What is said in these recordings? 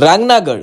रांगणागड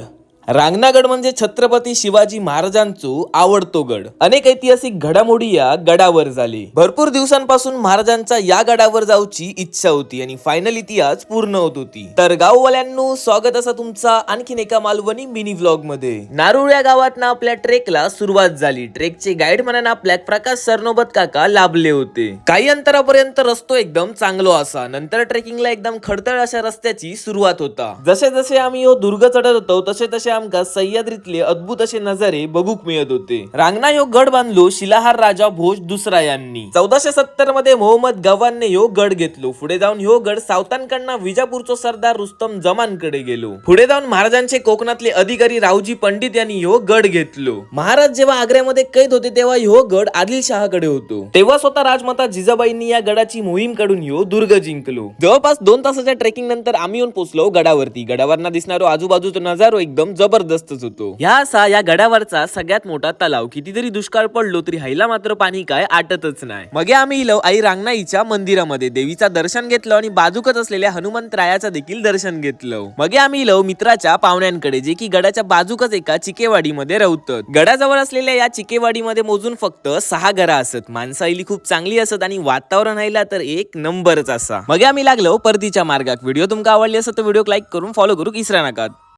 रांगणागड म्हणजे छत्रपती शिवाजी महाराजांचो आवडतो गड. अनेक ऐतिहासिक घडामोडी या गडावर झाली. भरपूर दिवसांपासून महाराजांचा या गडावर जाऊची इच्छा होती आणि फायनली ती आज पूर्ण होत होती. तर गाववाल्यांनो स्वागत असा तुमचा आणखीन एका मालवणी मिनी व्लॉगमध्ये. नारुळ या गावात ना आपल्या ट्रेकला सुरुवात झाली. ट्रेकचे गाईड म्हणून आपल्या प्रकाश सरनोबत काका लाभले होते. काही अंतरापर्यंत रस्तो एकदम चांगलो असा. नंतर ट्रेकिंगला एकदम खडतळ अशा रस्त्याची सुरुवात होता. जसे जसे आम्ही यो दुर्ग चढत होतो तसे तसे आमका सह्याद्रीतले अद्भुत असे नजारे बघूक मिळत होते. रांगणा यो गड बांधलो शिलाहार राजा भोज दुसरा यांनी. चौदाशे सत्तरमध्ये मोहम्मद गवानने यो गड घेतलो. पुढे जाऊन यो गड सावतांकडनं विजापूरचो सरदार रुस्तम जमानकडे गेलो. पुढे जाऊन महाराजांचे कोकणातले अधिकारी रावजी पंडित यांनी यो गड घेतलो. महाराज जेव्हा आग्र्यामध्ये कैद होते तेव्हा यो गड आदिलशहाकडे होतो. तेव्हा स्वतः राजमाता जिजाबाईंनी या गडाची मोहीम काढून यो दुर्ग जिंकलो. जवळपास दोन तासाच्या ट्रेकिंग नंतर आम्ही येऊन पोहोचलो गडावरती. गडावरना दिसणारो आजूबाजूचा नजारो एकदम जबरदस्तच होतो. ह्या असा या गडावरचा सगळ्यात मोठा तलाव कितीतरी दुष्काळ पडलो तरी हायला मात्र पाणी काय आटतच नाही. मग आम्ही इलो आई रांगणाईच्या मंदिरामध्ये देवीचा दर्शन घेतलं आणि बाजूकच असलेल्या हनुमंतरायाचं देखील दर्शन घेतलं. मग आम्ही इलो मित्राच्या पाहुण्यांकडे जे की गडाच्या बाजूकच एका चिकेवाडीमध्ये राहतात गडाजवळ असलेल्या या चिकेवाडीमध्ये मोजून फक्त सहा घरा असत. माणसाईली खूप चांगली असत आणि वातावरण राहिला तर एक नंबरच असा. मग आम्ही लागलो परतीच्या मार्गात. व्हिडिओ तुमका आवडली असत तर व्हिडिओ लाईक करून फॉलो करू इसरा नका.